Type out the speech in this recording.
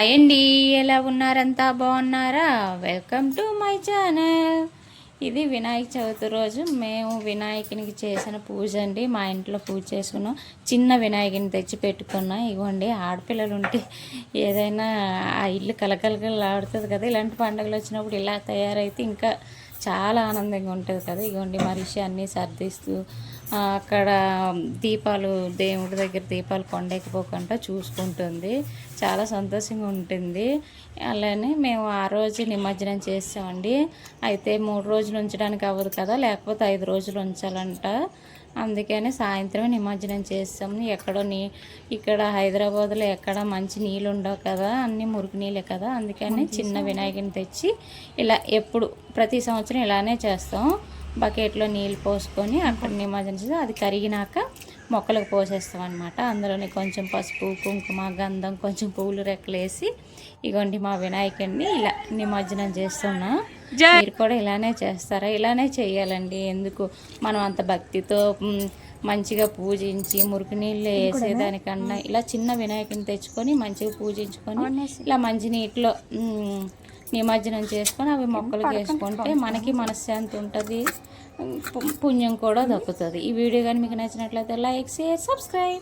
అయండి ఎలా ఉన్నారంతా బాగున్నారా? Welcome to my channel ఇది వినాయక చవితి రోజు. మేము వినాయకునికి చేసిన పూజ అండి. మా ఇంట్లో పూజ చేసుకున్నాం. చిన్న వినాయకుని తెచ్చి పెట్టుకున్నాం. ఇగోండి ఆడపిల్లలు ఉంటే ఏదైనా ఆ ఇల్లు కలకలకలు ఆడుతుంది కదా. ఇలాంటి పండుగలు వచ్చినప్పుడు ఇలా తయారైతే ఇంకా చాలా ఆనందంగా ఉంటుంది కదా. ఇగోండి మనిషి అన్నీ సర్దిస్తూ అక్కడ దీపాలు దేవుడి దగ్గర దీపాలు కొండెక్కిపోకుండా చూసుకుంటుంది. చాలా సంతోషంగా ఉంటుంది. అలానే మేము ఆ రోజు నిమజ్జనం చేసామండి. అయితే మూడు రోజులు ఉంచడానికి అవ్వదు కదా లేకపోతే ఐదు రోజులు ఉంచాలంట. అందుకని సాయంత్రం నిమజ్జనం చేస్తాము ఎక్కడో నీ ఇక్కడ హైదరాబాద్లో ఎక్కడ మంచి నీళ్ళు ఉండవు కదా అన్ని మురికి నీళ్ళే కదా. అందుకని చిన్న వినాయకుని తెచ్చి ఇలా ఎప్పుడు ప్రతి సంవత్సరం ఇలానే చేస్తాం. బకెట్లో నీళ్ళు పోసుకొని అక్కడ నిమజ్జనం చేసి అది కరిగినాక మొక్కలకు పోసేస్తాం అనమాట అందులోని కొంచెం పసుపు కుంకుమ గంధం కొంచెం పువ్వులు రెక్కలేసి ఇగోండి మా వినాయకుడిని ఇలా నిమజ్జనం చేస్తున్నా. మీరు కూడా ఇలానే చేస్తారా? ఇలానే చేయాలండి. ఎందుకు? మనం అంత భక్తితో మంచిగా పూజించి మురికి నీళ్ళు వేసేదానికన్నా ఇలా చిన్న వినాయకుని తెచ్చుకొని మంచిగా పూజించుకొని ఇలా మంచి నీటిలో నిమజ్జనం చేసుకొని అవి మొక్కలు వేసుకుంటే మనకి మనశ్శాంతి ఉంటుంది. పుణ్యం కూడా దక్కుతుంది. ఈ వీడియో కానీ మీకు నచ్చినట్లయితే లైక్ షేర్ సబ్స్క్రైబ్.